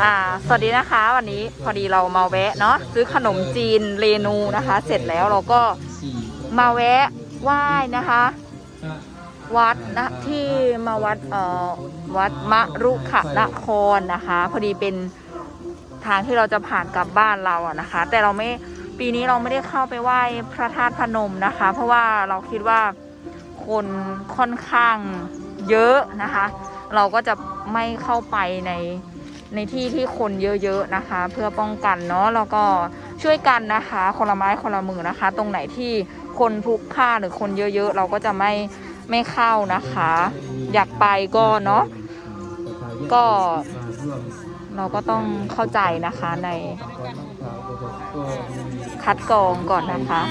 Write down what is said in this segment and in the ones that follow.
อ่าสวัสดีนะคะ วันนี้พอดีเรามาแวะเนาะซื้อขนมจีนเรนูนะคะ เสร็จแล้วเราก็มาแวะไหว้นะคะ วัดนะที่มาวัดเอ่อวัดมะรุขนครนะคะ พอดีเป็นทางที่เราจะผ่านกลับบ้านเราอะนะคะ แต่เราไม่ปีนี้เราไม่ได้เข้าไปไหว้พระธาตุพนมนะคะ เพราะว่าเราคิดว่าคนค่อนข้างเยอะนะคะ เราก็จะไม่เข้าไปใน ในที่ที่คนเยอะๆนะคะ เพื่อป้องกันเนาะแล้วก็ช่วยกันนะคะคนละไม้คนละมือนะคะ ตรงไหนที่คนพลุกพล่านหรือคนเยอะๆ เราก็จะไม่ไม่เข้านะคะ อยากไปก็เนาะก็เราก็ต้องเข้าใจนะคะในคัดกรองก่อนนะคะ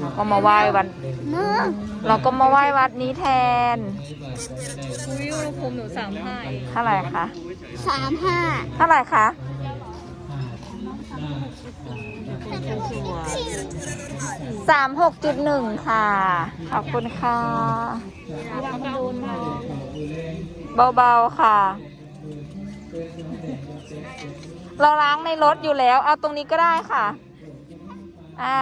เราก็มาไหว้วัดเราก็มาไหว้วัดนี้แทนอุ้ยอุณหภูมิหนูสามห้าเองเท่าไหร่คะสามห้าเท่าไหร่คะสามหกจุดหนึ่งค่ะ ขอบคุณค่ะเบาๆค่ะ เราล้างในรถอยู่แล้ว เอาตรงนี้ก็ได้ค่ะ อ่า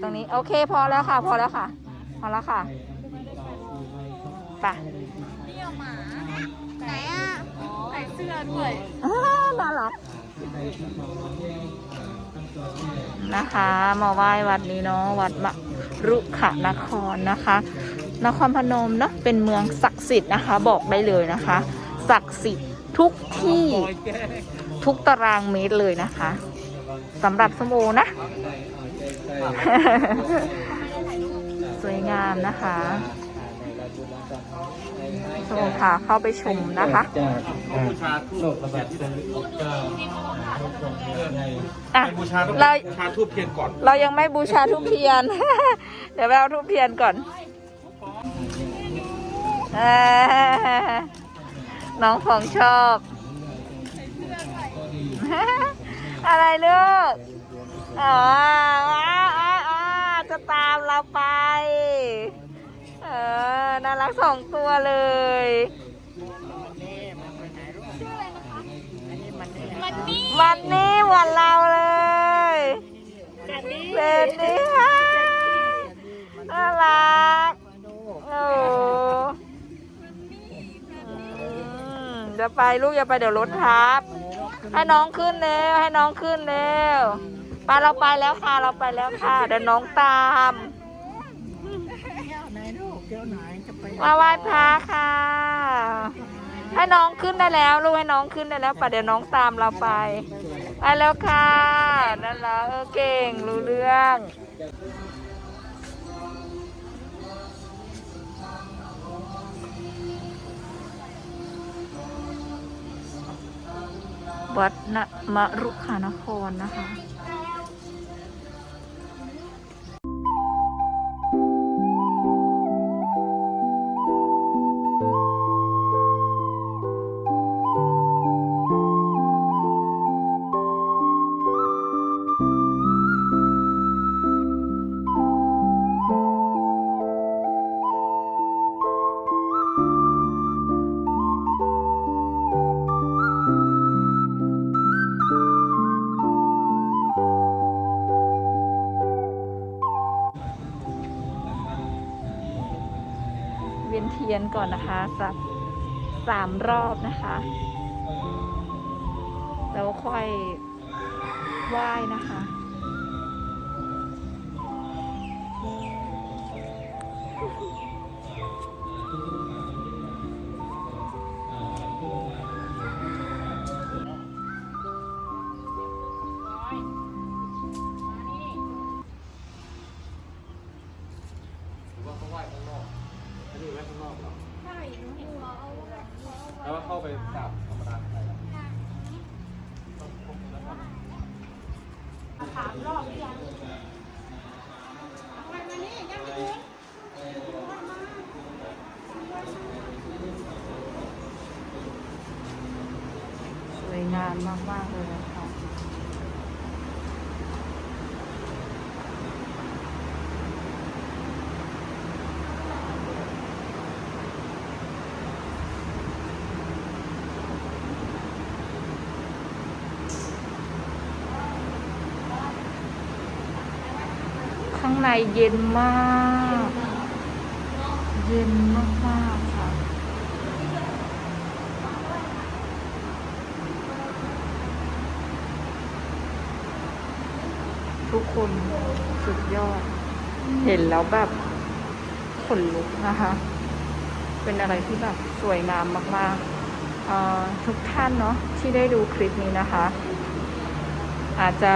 ตรงนี้โอเคพอแล้วค่ะ พอแล้วค่ะ พอแล้วค่ะไปไหนอะใส่เสื้อด้วยอ่าน่ารักนะคะ มาไหว้วัดนี้เนาะวัดมะรุขนครนะคะ นครพนมเนาะเป็นเมืองศักดิ์สิทธิ์นะคะ บอกได้เลยนะคะศักดิ์สิทธิ์ทุกที่ทุกตารางเมตรเลยนะคะสำหรับสมโอนะ สวยงามนะคะสมโอพาเข้าไปชมนะคะบูชาทูบระบาดโควิดเก้าอะบูชาต้องเราบูชาทูบเทียนก่อน เรายังไม่บูชาทุกเทียน เดี๋ยวไปเอาทุกเทียนก่อนเอ้ยน้องของชอบ อะไรลูก อ๋ออ้าวอ้าวอ้าวจะตามเราไป เออ น่ารักสองตัวเลย มันนี่วันนี้วันเราเลยเซนนี่ค่ะน่ารัก โอ้จะไปลูกอย่าไปเดี๋ยวรถทับ ให้น้องขึ้นเร็วให้น้องขึ้นเร็ว ไปเราไปแล้วค่ะเราไปแล้วค่ะ เดี๋ยวน้องตามมาไหว้พระค่ะ ให้น้องขึ้นได้แล้วลูกให้น้องขึ้นได้แล้วป่ะเดี๋ยวน้องตามเราไป ไปแล้วค่ะนั่นแล้วเออเก่งรู้เรื่องวัดนะมะรุขานครนะคะ วียนเทียนก่อนนะคะสักสามรอบนะคะ แล้วค่อยไหว้นะคะานมาก ๆ เลยค่ะข้างในเย็นมาก เย็น ทุกคนสุดยอด เห็นแล้วแบบขนลุกนะคะ เป็นอะไรที่แบบสวยงามมากๆทุกท่านเนาะที่ได้ดูคลิปนี้นะคะ อาจจะ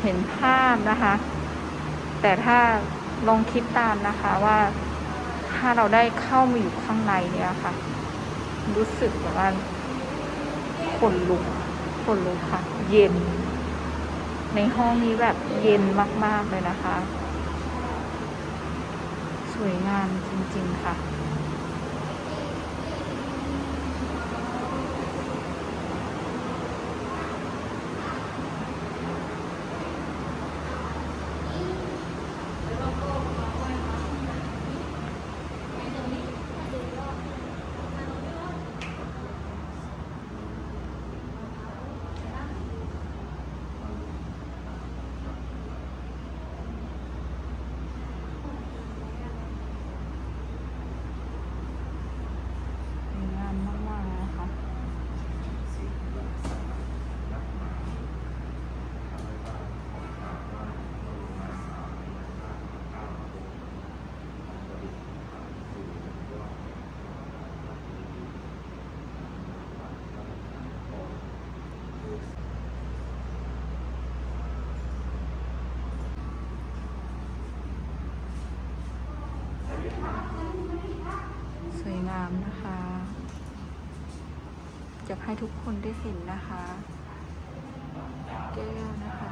เห็นภาพนะคะ แต่ถ้าลองคิดตามนะคะว่าถ้าเราได้เข้ามาอยู่ข้างในเนี่ยค่ะ รู้สึกแบบว่าขนลุกขนลุกค่ะ เย็น ในห้องนี้แบบเย็นมาก ๆ เลยนะคะ สวยงามจริง ๆ ค่ะ สวยงามนะคะ อยากให้ทุกคนได้เห็นนะคะ แก้วนะคะ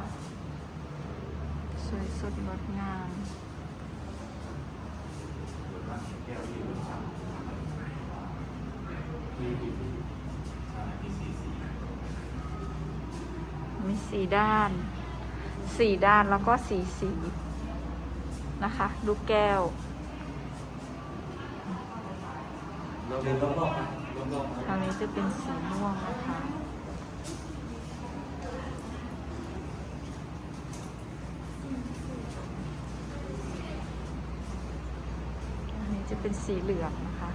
สวยสดงดงามมีสีด้าน สีด้านแล้วก็สีสีนะคะ ลูกแก้ว เราเดินรอบๆนะรอบๆคราวนี้จะเป็นสีม่วงนะคะ อันนี้จะเป็นสีเหลืองนะคะ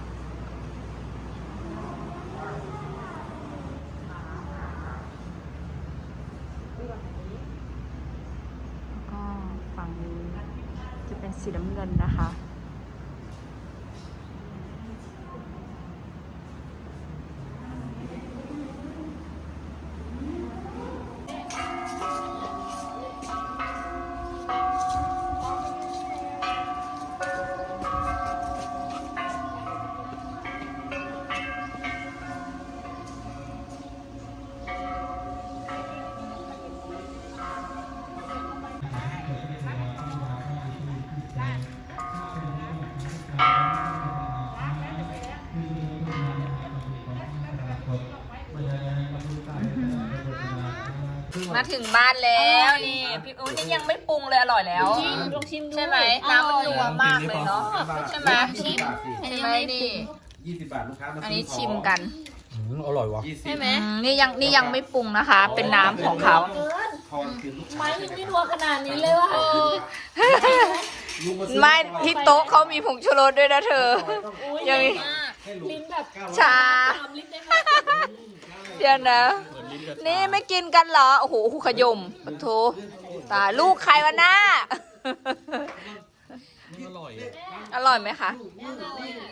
มาถึงบ้านแล้วนี่พี่อุ้ยนี่ยังไม่ปรุงเลยอร่อยแล้วจริงลองชิมดูใช่ไหมน้ำมันนัวมากเลยเนาะใช่ไหมชิมใช่ไหมนี่ยี่สิบบาทลูกค้ามาอันนี้ชิมกันอร่อยวะยี่สิบใช่ไหมอืมนี่ยังนี่ยังไม่ปรุงนะคะ เป็นน้ำของเขาทอนคือลูกค้าไม้ยังไม่นัวขนาดนี้เลยว่ะลุงาซื้อไม่ที่โต๊ะเขามีผงชูรสด้วยนะเธออุ้ยยังใหมีญ่มากให้ลุงลิ้นแบบชาสามลิ้นได้ไหม เดี๋ยวนะ นี่ไม่กินกันเหรอ โอ้โหขยมปะโทตายลูกใครวะหน้า อร่อยอะอร่อยไหมคะ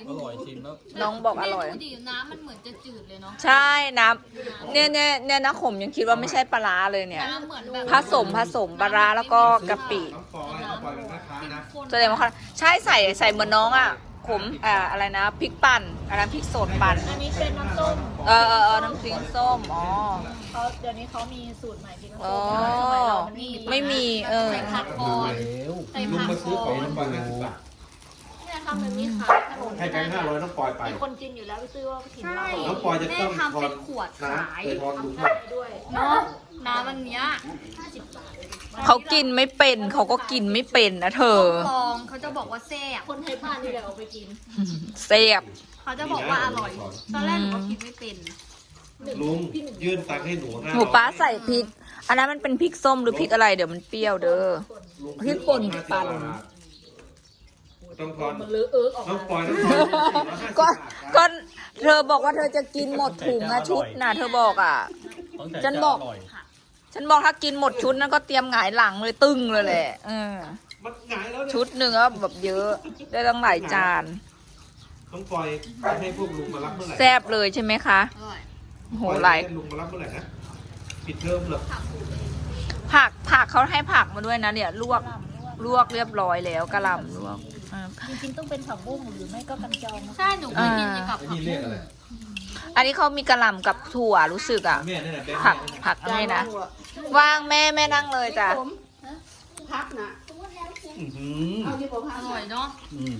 อร่อยชิมแล้วน้องบอกอร่อย ดูดิน้ำมันเหมือนจะจืดเลยเนาะใช่น้ำเนี่ยเนี่ยเนี่ยนะขมยังคิดว่าไม่ใช่ปลาร้าเลยเนี่ยน้ำเหมือนแบบผสมผสมปลาร้าแล้วก็กะปิ น้ำฟองให้เราปล่อยเป็นแม่ค้านะ แสดงว่าเขาใช่ใส่ใส่เหมือนน้องอะ ขมอ่าอะไรนะพริกปั่นอะไรพริกสดปั่นอันนี้เป็นน้ำส้มเออเออเออน้ำพริกส้มอ๋อ เขาเดี๋ยวนี้เขามีสูตรใหม่ที่น้ำอ๋ส้อมสมัยเรามันไม่มีเออ ใส่ผักก่อนใส่ลุงผักมาซื้อก่ขอองนน้ำปลาห้าสิบบาทเนี่ยทำแบบนี้ขายขนมให้แบงค์ห้าร้อยน้องปอยไป มีคนกินอยู่แล้วไปซื้อว่าไปกินใช่เราน้องปอยจะต้องแม่ทำเป็นขวดนะขายเคยทอนลุงขายด้วย เนาะน้ำอันเนี้ย เขากินไม่เป็นเขาก็กินไม่เป็นนะเธอ ลองเขาจะบอกว่าแซ่บคนไทยบ้านนี่แหละเอาไปกินเสียบเขาจะบอกว่าอร่อย ตอนแรกหนูก็คิดไม่เป็น ลุงยื่นตังค์ให้หนูห้าหมูป้าใส่พริก อันนั้นมันเป็นพริกส้มหรือพริกอะไรเดี๋ยวมันเปรี้ยวเด้อพริกป่นปั่น ต้องทอนมันเลอะเอิ๊กออกต้องมา ปล่อยต้องทอนก็ก็เธอบอกว่าเธอจะกินหมดถุงอะชุดน่ะ เธอบอกอะตั้งแต่ฉันบอกจะร่ย ฉันบอกถ้ากินหมดชุดนั้นก็เตรียมหงายหลังเลยตึ้งเลยแหละเออมันหงายแล้วเนี่ยชุดหนึ่งก็แบบเยอะได้ตั้งหลายจาน ต้องปล่อยให้พวกลุงมารับเมื่อไหร่แซ่บเลยใช่ไหมคะอร่อยโหปล่อยหลายให้ลุงมารับเมื่อไหร่นะปิดเทอมเหรอผักผักเขาให้ผักมาด้วยนะเนี่ยลวกลวกเรียบร้อยแล้วกะหล่ำลวกอ่าจริงๆต้องเป็นผักบุ้งหรือไม่ก็กันจองนะใช่หนูเคยกินกับไอ้นี่เรียกอะไร อันนี้เขามีกะหล่ำกับถั่วรู้สึกอะแม่นี่นแหละแบงค์ผักแม่นี่นผักอะไรนะ ว่างแม่แม่นั่งเลยจ้ะพักนะอื้อหือเอาที่ผมพัอกร่อยเนาะอืม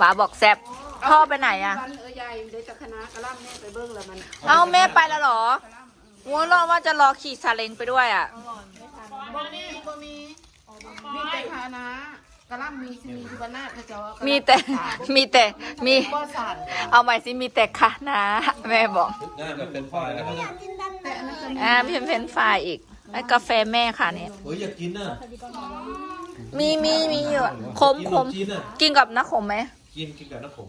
ป๋าบอกแซ่บพ่อไปไหนอะ วันเออใหญ่เดี๋ยวจะคณะกระล่ำแม่ไปเบิ้งแล้วมันเอาแม่ไปแล้วเหรอวัวรอว่าจะรอขี่ซาเล้งไปด้วยอะ บ่มีบ่มีมีแต่คณะก ระล่ำมีสิมีสุวรรณาเขาจะว่ามีแต่ มีแต่ มี บ่สานเอาใหม่สิ มีแต่ค่ะนะ แม่บอกนั่นแบบเป็นพ่อแล้วแต่อันนั้นก็มีอ่าเพียนเพนฟรายอีกไอ้กาแฟแม่ค่ะเนี่ย เฮ้ยอยากกินน่ะมีมีมีอยู่อะขมกินขขนมมจีนน่ะกินกับน้ำขมไหม กินกินกับน้ำผม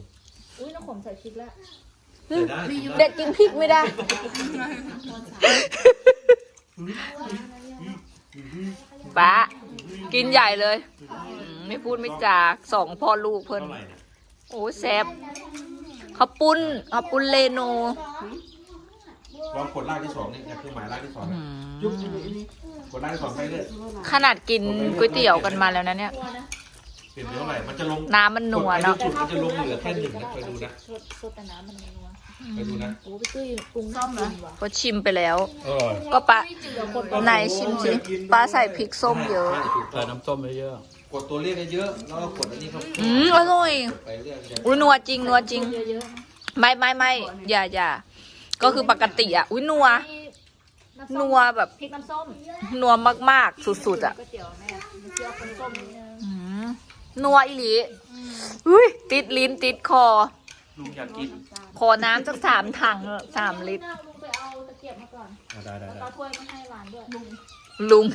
อุ้ยน้ำขมใส่พริกแล้วใส่ได้เด็กกินพริกไม่ได้ ป้า กินใหญ่เลยอืมไม่พูดไม่จาสองพ่อลูกเพิ่น เท่าไหร่เนี่ยโอ้แซ่บข้าวปุ้นข้าวปุ้นเลโนลองกดล่างที่สองนี่เนี่ยคือหมายล่างที่สองอืนะมยุบกดล่างที่สองไปเลยขนาดกินก๋วยเตี๋ยวกันมาแล้วนะเนี่ย เปลี่ยนเป็นเท่าไหร่มันจะลงน้ำมันนัวเนาะ กดไปที่จุดมันจะลงเหลือแค่หนึ่งนะไปดูนะ สดสดแต่น้ำมันนัว ไปดูนะโอ้พี่ตุ้ยปรุงน้ำนะก็ชิมไปแล้ว อร่อยก็ปะเดี๋ยวคนไหนชิมสิป้าใส่พริกส้มเยอะ ใส่น้ำส้มเยอะกดตัวเลขเยอะๆแล้วก็กดอันนี้เข้าอืมอร่อยไปเรื่อยๆอุ้ยนัวจริงนัวจริง เยอะไม่ไม่ไม่อย่าอย่าก็คือปกติอะ อุ้ยนัวๆนัวแบบ พริกน้ำส้มนัวมากๆ สุดๆอะก๋วยเตี๋ยวแม่มีเจียวคนส้มนิดนึงอืมนัวอีหลีอุ้ยติดลิ้นติดคอ ลุงอยากกินขอน้ำสักสามถังสามลิตร ลุงไปเอาตะเกียบมาก่อนอะได้ได้ได้เอาถ้วยมาให้หลานด้วยลุง ลุง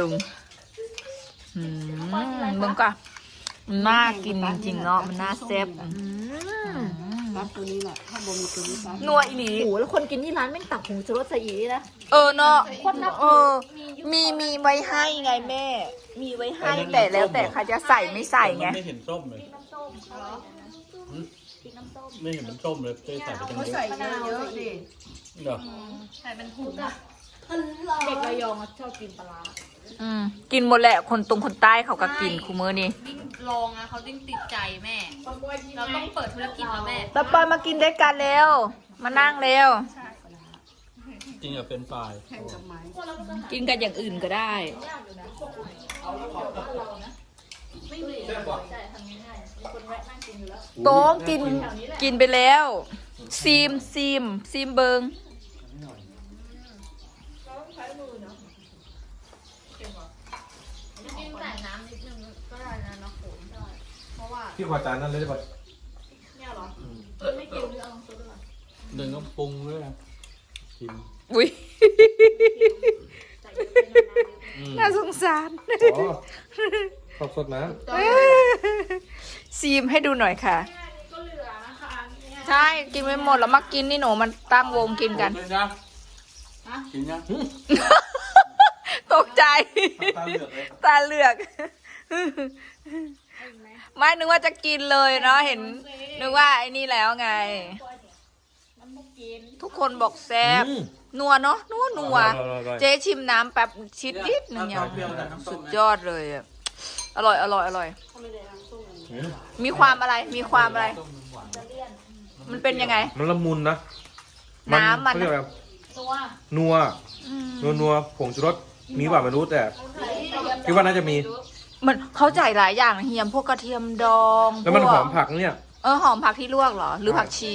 ลุงอืมมึงก็น่ากินจริงๆเนาะมันน่าแซ่บอืม รับตัวนี้แหละถ้าบ่มีตัวนี้ปั๊บนัวอีหลีโอ้โหแล้วคนกินที่ร้านแม่งตักหูชูรสใส่อีนะเออเนาะคนนับเออ มีมีไว้ให้ไงแม่ มีไว้ให้แต่แล้วแต่ใครจะใส่ไม่ใส่ไงไม่เห็นส้มเลยน้ำส้มเหรอพริกน้ำส้มไม่เห็นมันส้มเลยเคยใส่ไปตั้งเขาเยอะใส่เยอะๆดิเหรอใส่เป็นถุงเด็กระยองอะชอบกินปลาร้า อืมกินหมดแหละ คนตรงคนใต้เขาก็กินคูมือนี่ยิ่งลองนะเขายิ่งติดใจแม่ เราต้องเปิดธุรกิจแล้วแม่ตะปอยมากินด้วยกันเร็ว มานั่งเร็ว จริงอะเป็นฝ่ายแข่งกับไม้กินกันอย่างอื่นก็ได้ไม่มีใช่ทำง่ายๆมีคนแวะนั่งกินอยู่แล้วโต๊ะกินกินไปแล้ว ซีมซีมซีมเบิง จริงๆใส่น้ำนิดนึงก็ได้นะนะโขมได้เพราะว่าพี่ขอจานนั้นเลยได้ป่ะเนี่ยเหรอไม่กินหรือเอาซุปด้วยหนึ่งก็ปรุงด้วยนะชิมอุ้ยใส่เยอะไปหน่อยนะอืมน่าสงสารอ๋อขอบสดน้ซีมให้ดูหน่อยค่ะก็เหลือนะคะเนี่ยใช่กินไม่หมดแล้วมากินนี่หนูมันตั้งวงกินกัน กินยังกินยังตกใจำตาเหลือกเลยตาเหลือกไม่ นึกว่าจะกินเลยเนาะเห็น นึกว่าไอ้นี่แล้วไง มันไม่กินทุกคนบอกแซ่บอืม นัวเนาะนัวนัวอร่อยอร่อยเจ๊ชิมน้ำแป๊บชิดนิดนึงยังสุดยอดเลยอะอร่อยอร่อยอร่อยอืมมีความอะไรมีความอะไร มันเป็นยังไง มันละมุนนะน้ำมัน เขาเรียกอะไรตัวนัวอืมนัวนัวผงชูรสมีเปล่าไม่รู้แต่คิดว่าน่าจะมี มันเขาจ่ายหลายอย่างนะเฮียมพวกกระเทียมดองแล้วมันพหวอมผักนะเนี่ยเออหอมผักที่ลวกเหรอ หรือผักชี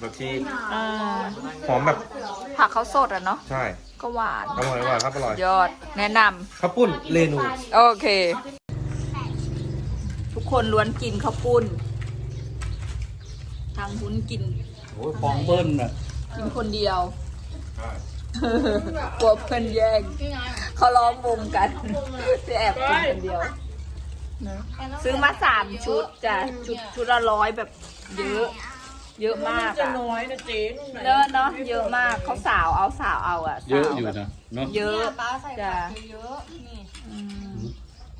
แบบที่เออหอมแบบผักเขาสดอะเนาะใช่ก็หวานอร่อยอร่อยครับอร่อยยอดแนะนำข้าวปุ้นเรนูโอเค ทุกคนล้วนกินข้าวปุ้น ทางหุ้นกินโอ้ยฟองเบิ้ลน่ะกินคนเดียว กลัวเพื่อนแย่งเขาล้อมวงกันจะแอบกินคนเดียวซื้อมาสามชุดจ้ะชุดชุดละร้อยแบบเยอะ เยอะมากจะอะน้อยนะเจ๊นู่นไหนเยอะเนาะเยอะมากเขาสาวเอาสาวเอาอะเยอะสาวอยู่แบบนะเนาะเยอะ ป้าใส่จ้ะผักเยอะๆนี่ อืม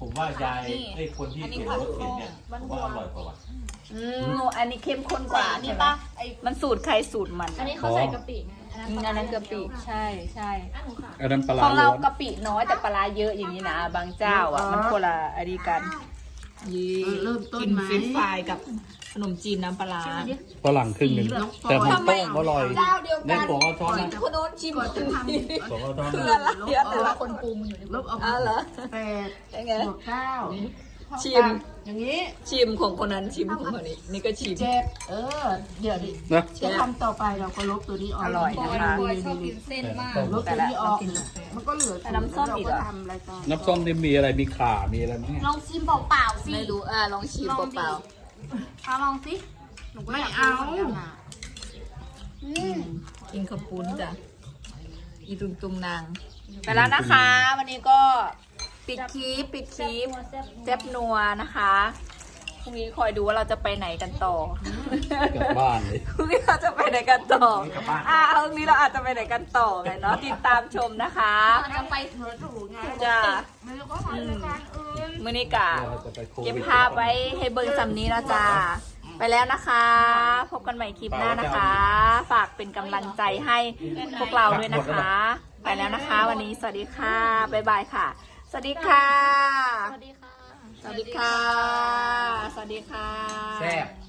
ผมว่ายายไอ้คนที่เขียนรถเข็นเนี่ยผมว่าอร่อยกว่าว่ะ อืมอันนี้เข้มข้นกว่านี่ใช่ไหมป้าไอ้มันสูตรใครสูตรมันอันนี้เขาใส่กะปิไง อันนั้นอืมอันนั้นกะปิใช่ใช่อันหนูค่ะอันนั้นปลาของร้าเราล้วนกะปิน้อยแต่ปลาร้าเยอะอย่างนี้นะ บางเจ้าอะมันคนละอันนี้กันยี่เริ่มต้นกินไหม เฟรนช์ฟรายกับขนมจีนน้ำปลาร้าฝรั่งครึ่งหนึ่งแต่ผมโต้งอร่อยเจ้าเดียวเล่กันนของเอาช้อนนะคนโน้นชิมก่อนจะทำของเอาช้อนคือนะอะไรเยอะแต่ละคนปรุงอยู่ในลบออกอ้าวเหรอแปดยังไงบวกเก้าชิม อย่างนี้ชิมของคนนั้นชิมของคนนี้นี่ก็ชิมเจ็ดเออ เดี๋ยวดินะจะทำต่อไปเราก็ลบตัวนี้ออกอร่อยบอยนะคะบอยชอบกินเส้นมากลบตัวนี้ออกมันก็เหลือแต่น้ำส้มอีกเหรอเราทำอะไรต่อน้ำส้มนี่มีอะไรมีข่ามีอะไรไหมลองชิมเปล่าๆสิไม่รู้อะลองชิมเปล่าเอาลองสิหนูก็ไม่ยกเอาลงหมืนกันนะๆกินขับปุ้นจ้ะอีตุงตุงนางไปแล้วนะคะ วันนี้ก็ ปิดคลิปปิดคลิปเจ็บนัวนะคะพรุ่งนี้คอยดูว่าเราจะไปไหนกันต่อ กลับบ้านเลย พรุ่งนี้เราจะไปไหนกันต่ออ่าพรุ่งนี้เราอาจจะไปไหนกันต่อไงเนาะติดตามชมนะคะเราจะไปเถอะถูกไงจ้าไม่รู้ก็ทำรายการอื่นมือนี้กะเราจะไปโควิดเก็บภาพไว้ให้เบิ่งสำนี้นะจ้าไปแล้วนะคะ พบกันใหม่คลิปหน้านะคะ ฝากเป็นกำลังใจให้พวกเราด้วยนะคะ ไปแล้วนะคะ วันนี้สวัสดีค่ะ บ๊ายบายค่ะ สวัสดีค่ะ สวัสดีค่ะ สวัสดีค่ะ สวัสดีค่ะ แซ่บ